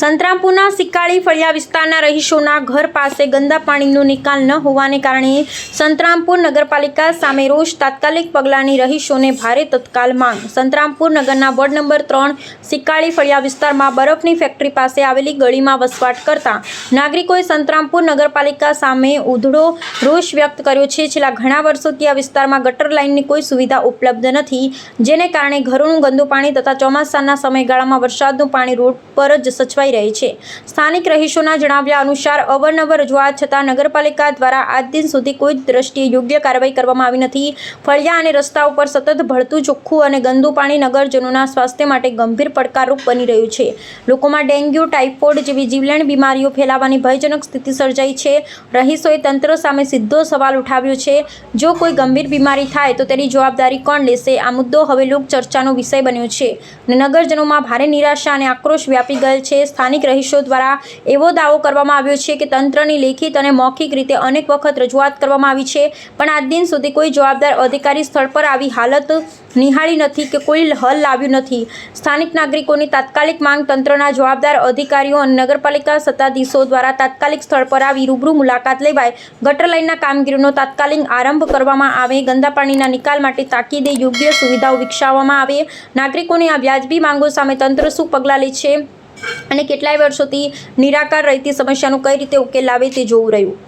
સંતરામપુરના સિક્કાળી ફળિયા વિસ્તારના રહીશોના ઘર પાસે ગંદા પાણીનો નિકાલ ન હોવાને કારણે સંતરામપુર નગરપાલિકા સામે રોષ તાત્કાલિક પગલાંની રહીશોને ભારે તત્કાલ માંગ. સંતરામપુર નગરના વોર્ડ નંબર ત્રણ સિક્કાળી ફળિયા વિસ્તારમાં બરફની ફેક્ટરી પાસે આવેલી ગળીમાં વસવાટ કરતા નાગરિકોએ સંતરામપુર નગરપાલિકા સામે ઉધડો રોષ વ્યક્ત કર્યો છે. છેલ્લા ઘણા વર્ષોથી આ વિસ્તારમાં ગટર લાઇનની કોઈ સુવિધા ઉપલબ્ધ નથી, જેને કારણે ઘરોનું ગંદુ પાણી તથા ચોમાસાના સમયગાળામાં વરસાદનું પાણી રોડ પર જ સચવાઈ રહી છે. સ્થાનિક રહીશોના જણાવ્યા અનુસાર, અવરનવર રજૂઆત છતાં નગરપાલિકા દ્વારા આજ દિન સુધી કોઈ દ્રષ્ટિએ યોગ્ય કાર્યવાહી કરવામાં આવી નથી. ફળિયા અને રસ્તા ઉપર સતત ભળતું ચોખ્ખું અને ગંદુ પાણી નગરજનોના સ્વાસ્થ્ય માટે ગંભીર પડકારરૂપ બની રહ્યું છે. લોકોમાં ડેન્ગ્યુ, ટાઇફોઇડ જેવી જીવલેણ બીમારીઓ ફેલાવાની ભયજનક સ્થિતિ સર્જાઈ છે. રહીશોએ તંત્ર સામે સીધો સવાલ ઉઠાવ્યો છે. જો કોઈ ગંભીર બીમારી થાય તો તેની જવાબદારી કોણ લેશે? આ મુદ્દો હવે લોક ચર્ચાનો વિષય બન્યો છે. અને નગરજનોમાં ભારે નિરાશા અને આક્રોશ વ્યાપી ગયેલ છે. સ્થાનિક રહીશો દ્વારા એવો દાવો કરવામાં આવ્યો છે કે તંત્રની લેખિત અને મૌખિક રીતે અનેક વખત રજૂઆત કરવામાં આવી છે, પણ આજ દિન સુધી કોઈ જવાબદાર અધિકારી સ્થળ પર આવી હાલત નિહાળી નથી કે કોઈ હલ લાવ્યું નથી. સ્થાનિક નાગરિકોની તાત્કાલિક માંગ તંત્રના જવાબદાર અધિકારીઓ અને નગરપાલિકા સત્તાધીશો દ્વારા તાત્કાલિક સ્થળ પર આવી રૂબરૂ મુલાકાત લેવાય, ગટર લાઇનના કામગીરીનો તાત્કાલિક આરંભ કરવામાં આવે, ગંદા પાણીના નિકાલ માટે તાકીદે યોગ્ય સુવિધાઓ વિકસાવવામાં આવે. નાગરિકોની આ વ્યાજબી માંગો સામે તંત્ર શું પગલાં લે છે? અને કેટલાય વર્ષોથી નિરાકાર રહેતી સમસ્યાનું કઈ રીતે ઉકેલ લાવે તે જોવું રહ્યું.